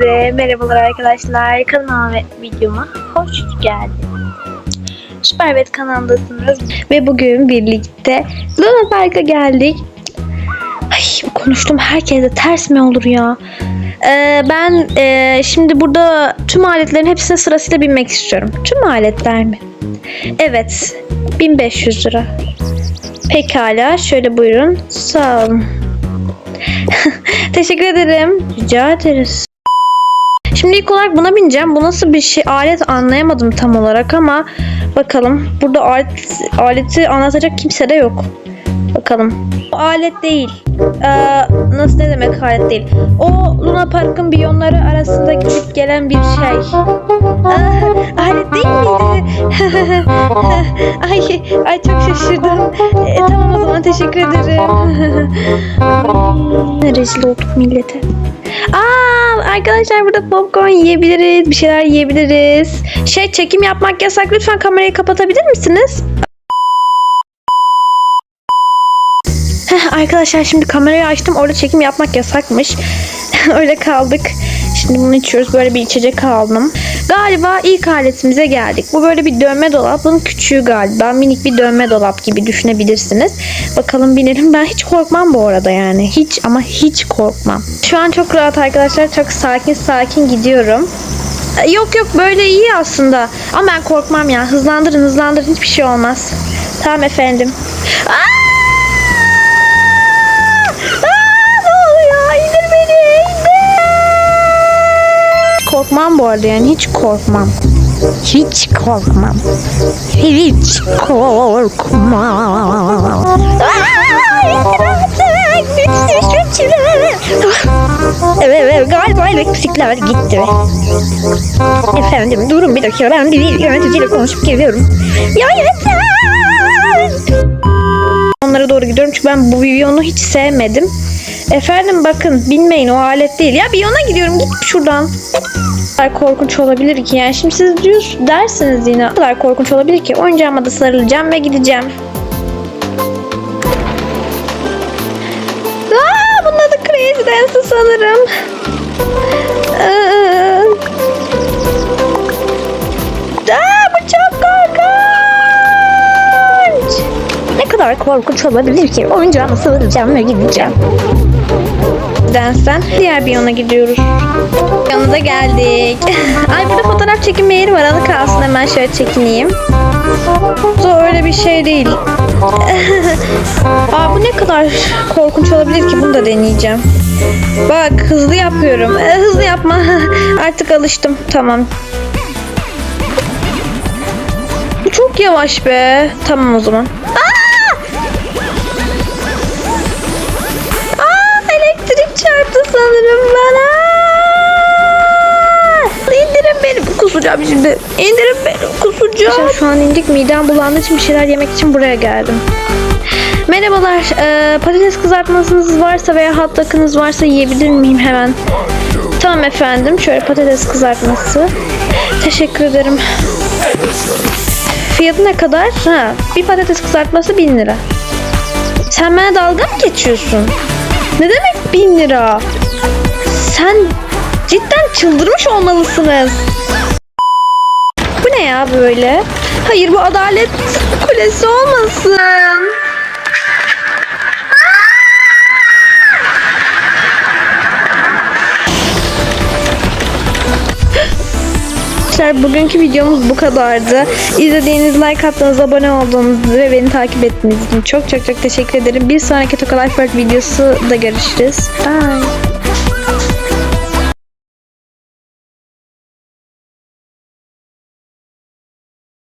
Ve merhabalar arkadaşlar. Kanalıma ve videoma hoş geldiniz. Süperbet kanalındasınız ve bugün birlikte Luna Park'a geldik. Ay konuştum herkese ters mi olur ya? Ee, ben e, şimdi burada tüm aletlerin hepsine sırasıyla binmek istiyorum. Tüm aletler mi? Evet. 1500 lira. Pekala. Şöyle buyurun. Sağ olun. Teşekkür ederim. Rica ederiz. Şimdi ilk olarak buna bineceğim. Bu nasıl bir şey alet anlayamadım tam olarak ama bakalım. Burada alet, aleti anlatacak kimse de yok. Bakalım. O alet değil. Ee, nasıl ne demek alet değil? O Luna Park'ın biyonları arasında gidip gelen bir şey. Aa, alet değil miydi? ay, ay çok şaşırdım. E, tamam o zaman teşekkür ederim. rezil olduk millete. Aa arkadaşlar burada popcorn yiyebiliriz. Bir şeyler yiyebiliriz. Şey çekim yapmak yasak. Lütfen kamerayı kapatabilir misiniz? Heh, arkadaşlar şimdi kamerayı açtım. Orada çekim yapmak yasakmış. Öyle kaldık. Şimdi bunu içiyoruz. Böyle bir içecek aldım. Galiba ilk aletimize geldik. Bu böyle bir dönme dolap. Bunun küçüğü galiba. Minik bir dönme dolap gibi düşünebilirsiniz. Bakalım binelim. Ben hiç korkmam bu arada yani. Hiç ama hiç korkmam. Şu an çok rahat arkadaşlar. Çok sakin sakin gidiyorum. Ee, Yok yok böyle iyi aslında. Ama ben korkmam ya. Hızlandırın hızlandırın. Hiçbir şey olmaz. Tamam efendim. Aa! Aa, Korkmam bu arada yani hiç korkmam. Hiç korkmam. Hiç korkmam. Evet, evet galiba elektrikler gitti. Efendim durun bir dakika ben bir yöneticiyle konuşup geliyorum. Ya yeter. Onlara doğru gidiyorum çünkü ben bu Vivion'u hiç sevmedim. Efendim bakın binmeyin o alet değil. Ya Vivion'a gidiyorum git şuradan. Ne kadar korkunç olabilir ki yani şimdi siz diyorsunuz dersiniz yine. Ne kadar korkunç olabilir ki oyuncağıma da sarılacağım ve gideceğim. Aa, bunun adı Crazy Dance sanırım. Aa, Aa, bu çok korkunç. Ne kadar korkunç olabilir ki? Oyuncağıma sarılacağım ve gideceğim. Densen diğer bir yana gidiyoruz. Yanına geldik. Ay burada fotoğraf çekinme yeri var. Alı kalsın hemen şöyle çekineyim. Bu öyle bir şey değil. Aa bu ne kadar korkunç olabilir ki bunu da deneyeceğim. Bak hızlı yapıyorum. Ee, hızlı yapma. Artık alıştım. Tamam. Bu çok yavaş be. Tamam o zaman. Aa sanırım bana. İndirin beni. Kusacağım şimdi. İndirin beni. Kusacağım. Şu an indik. Midem bulandığı için bir şeyler yemek için buraya geldim. Merhabalar. Ee, patates kızartmasınız varsa veya hot dog'ınız varsa yiyebilir miyim hemen? Tamam efendim. Şöyle patates kızartması. Teşekkür ederim. Fiyatı ne kadar? Ha, bir patates kızartması 1000 lira. Sen bana dalga mı geçiyorsun? Ne demek 1000 lira? Sen cidden çıldırmış olmalısınız. Bu ne ya böyle? Hayır bu adalet kulesi olmasın. Arkadaşlar bugünkü videomuz bu kadardı. İzlediğiniz, like attığınız, abone olduğunuz ve beni takip ettiğiniz için çok çok çok teşekkür ederim. Bir sonraki Toka Life Work videosu da görüşürüz. Bye.